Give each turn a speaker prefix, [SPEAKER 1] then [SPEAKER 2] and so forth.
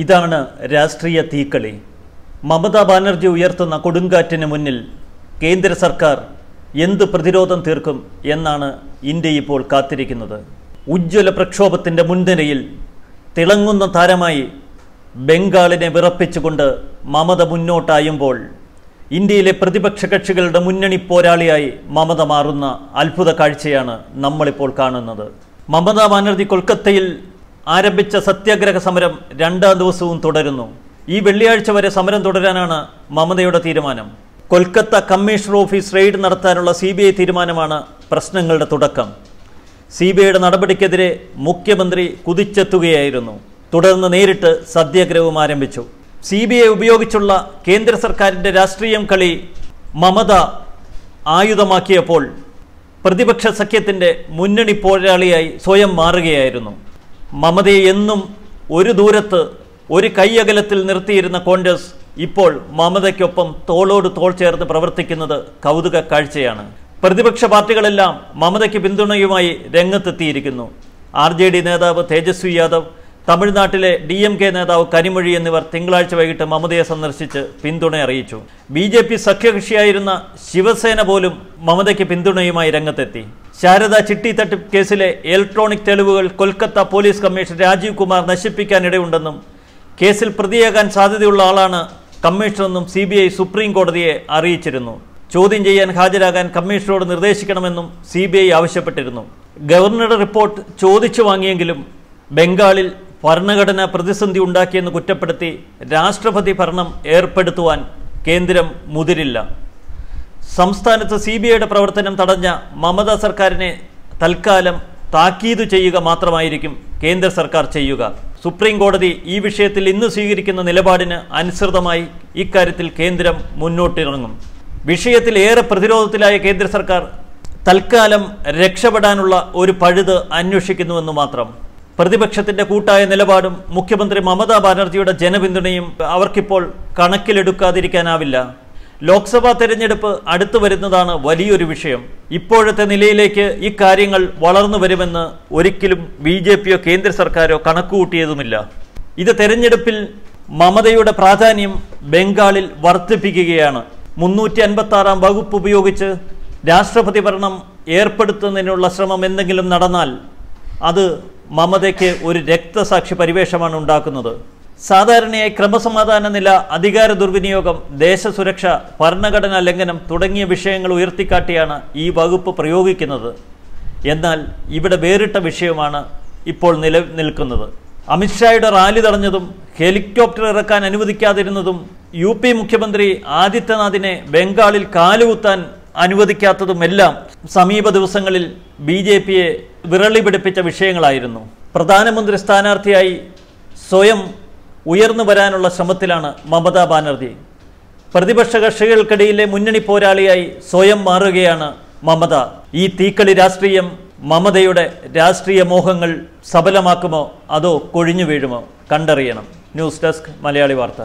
[SPEAKER 1] ഇതാണ് രാഷ്ട്രീയ തീക്കളി. മമതാ ബാനർജി ഉയർത്തുന്ന കൊടുങ്കാറ്റിന് മുന്നിൽ കേന്ദ്ര സർക്കാർ എന്ത് പ്രതിരോധം തീർക്കും എന്നാണ് ഇന്ത്യ ഇപ്പോൾ കാത്തിരിക്കുന്നത്. ഉജ്ജ്വല പ്രക്ഷോഭത്തിന്റെ മുൻനിരയിൽ തിളങ്ങുന്ന താരമായി ബംഗാളിനെ വിറപ്പിച്ചുകൊണ്ട് മമത മുന്നോട്ടായുമ്പോൾ ഇന്ത്യയിലെ പ്രതിപക്ഷ കക്ഷികളുടെ മുന്നണി പോരാളിയായി മമത മാറുന്ന അത്ഭുത കാഴ്ചയാണ് നമ്മളിപ്പോൾ കാണുന്നത്. മമതാ ബാനർജി കൊൽക്കത്തയിൽ ആരംഭിച്ച സത്യാഗ്രഹ സമരം രണ്ടാം ദിവസവും തുടരുന്നു. ഈ വെള്ളിയാഴ്ച വരെ സമരം തുടരാനാണ് മമതയുടെ തീരുമാനം. കൊൽക്കത്ത കമ്മീഷണർ ഓഫീസ് റെയ്ഡ് നടത്താനുള്ള സി തീരുമാനമാണ് പ്രശ്നങ്ങളുടെ തുടക്കം. സി ബി ഐയുടെ നടപടിക്കെതിരെ മുഖ്യമന്ത്രി കുതിച്ചെത്തുകയായിരുന്നു. തുടർന്ന് നേരിട്ട് സത്യാഗ്രഹവും ആരംഭിച്ചു. സി ബി ഐ ഉപയോഗിച്ചുള്ള കേന്ദ്ര സർക്കാരിന്റെ രാഷ്ട്രീയം കളി മമത ആയുധമാക്കിയപ്പോൾ പ്രതിപക്ഷ സഖ്യത്തിന്റെ മുന്നണി പോരാളിയായി സ്വയം മാറുകയായിരുന്നു. മമതയെ എന്നും ഒരു ദൂരത്ത് ഒരു കൈയകലത്തിൽ നിർത്തിയിരുന്ന കോൺഗ്രസ് ഇപ്പോൾ മമതയ്ക്കൊപ്പം തോളോട് തോൾ ചേർന്ന് പ്രവർത്തിക്കുന്നത് കൗതുക കാഴ്ചയാണ്. പ്രതിപക്ഷ പാർട്ടികളെല്ലാം മമതയ്ക്ക് പിന്തുണയുമായി രംഗത്തെത്തിയിരിക്കുന്നു. ആർ നേതാവ് തേജസ്വി യാദവ് തമിഴ്നാട്ടിലെ ഡി എം കെ നേതാവ് കനിമൊഴി എന്നിവർ തിങ്കളാഴ്ച വൈകിട്ട് മമതയെ സന്ദർശിച്ച് പിന്തുണ അറിയിച്ചു. ബി ജെ പി സഖ്യകക്ഷിയായിരുന്ന ശിവസേന പോലും മമതയ്ക്ക് പിന്തുണയുമായി രംഗത്തെത്തി. ശാരദ ചിട്ടി തട്ടിപ്പ് കേസിലെ ഇലക്ട്രോണിക് തെളിവുകൾ കൊൽക്കത്ത പോലീസ് കമ്മീഷൻ രാജീവ് കുമാർ നശിപ്പിക്കാനിടയുണ്ടെന്നും കേസിൽ പ്രതിയാകാൻ സാധ്യതയുള്ള ആളാണ് കമ്മീഷണറെന്നും സി ബി ഐ സുപ്രീം കോടതിയെ അറിയിച്ചിരുന്നു. ചോദ്യം ചെയ്യാൻ ഹാജരാകാൻ കമ്മീഷണറോട് നിർദ്ദേശിക്കണമെന്നും സി ബി ഐ ആവശ്യപ്പെട്ടിരുന്നു. ഗവർണറുടെ റിപ്പോർട്ട് ചോദിച്ചു വാങ്ങിയെങ്കിലും ബംഗാളിൽ ഭരണഘടന പ്രതിസന്ധി ഉണ്ടാക്കിയെന്ന് കുറ്റപ്പെടുത്തി രാഷ്ട്രപതി ഭരണം ഏർപ്പെടുത്തുവാൻ കേന്ദ്രം മുതിരില്ല. സംസ്ഥാനത്ത് സി ബി ഐയുടെ പ്രവർത്തനം തടഞ്ഞ മമതാ സർക്കാരിനെ തൽക്കാലം താക്കീത് ചെയ്യുക മാത്രമായിരിക്കും കേന്ദ്ര സർക്കാർ ചെയ്യുക. സുപ്രീം കോടതി ഈ വിഷയത്തിൽ ഇന്ന് സ്വീകരിക്കുന്ന നിലപാടിന് അനുസൃതമായി ഇക്കാര്യത്തിൽ കേന്ദ്രം മുന്നോട്ടിറങ്ങും. വിഷയത്തിൽ ഏറെ പ്രതിരോധത്തിലായ കേന്ദ്ര സർക്കാർ തൽക്കാലം രക്ഷപ്പെടാനുള്ള ഒരു പഴുത് അന്വേഷിക്കുന്നുവെന്ന് മാത്രം. പ്രതിപക്ഷത്തിന്റെ കൂട്ടായ നിലപാടും മുഖ്യമന്ത്രി മമതാ ബാനർജിയുടെ ജനപിന്തുണയും അവർക്കിപ്പോൾ കണക്കിലെടുക്കാതിരിക്കാനാവില്ല. ലോക്സഭാ തെരഞ്ഞെടുപ്പ് അടുത്തു വരുന്നതാണ് വലിയൊരു വിഷയം. ഇപ്പോഴത്തെ നിലയിലേക്ക് ഈ കാര്യങ്ങൾ വളർന്നു വരുമെന്ന് ഒരിക്കലും ബി ജെ പിയോ കേന്ദ്ര സർക്കാരോ കണക്കുകൂട്ടിയതുമില്ല. ഇത് തെരഞ്ഞെടുപ്പിൽ മമതയുടെ പ്രാധാന്യം ബംഗാളിൽ വർദ്ധിപ്പിക്കുകയാണ്. മുന്നൂറ്റി അൻപത്തി ആറാം വകുപ്പ് ഉപയോഗിച്ച് രാഷ്ട്രപതി ഭരണം ഏർപ്പെടുത്തുന്നതിനുള്ള ശ്രമം എന്തെങ്കിലും നടന്നാൽ അത് മമതയ്ക്ക് ഒരു രക്തസാക്ഷി പരിവേഷമാണ് ഉണ്ടാക്കുന്നത്. സാധാരണയായി ക്രമസമാധാന നില അധികാര ദുർവിനിയോഗം ദേശസുരക്ഷ ഭരണഘടനാ ലംഘനം തുടങ്ങിയ വിഷയങ്ങൾ ഉയർത്തിക്കാട്ടിയാണ് ഈ വകുപ്പ് പ്രയോഗിക്കുന്നത്. എന്നാൽ ഇവിടെ വേറിട്ട വിഷയമാണ് ഇപ്പോൾ നിലനിൽക്കുന്നത് അമിത്ഷായുടെ റാലി തടഞ്ഞതും ഹെലികോപ്റ്റർ ഇറക്കാൻ അനുവദിക്കാതിരുന്നതും യു പി മുഖ്യമന്ത്രി ആദിത്യനാഥിനെ ബംഗാളിൽ കാലുകുത്താൻ അനുവദിക്കാത്തതുമെല്ലാം സമീപ ദിവസങ്ങളിൽ ബി ജെ പിയെ വിരളി പിടിപ്പിച്ച വിഷയങ്ങളായിരുന്നു. പ്രധാനമന്ത്രി സ്ഥാനാർത്ഥിയായി സ്വയം ഉയർന്നു വരാനുള്ള ശ്രമത്തിലാണ് മമതാ ബാനർജി. പ്രതിപക്ഷ കക്ഷികൾക്കിടയിലെ മുന്നണി പോരാളിയായി സ്വയം മാറുകയാണ് മമത. ഈ തീക്കളി രാഷ്ട്രീയം മമതയുടെ രാഷ്ട്രീയ മോഹങ്ങൾ സബലമാക്കുമോ അതോ കൊഴിഞ്ഞു വീഴുമോ? കണ്ടറിയണം. ന്യൂസ് ഡെസ്ക് മലയാളി വാർത്ത.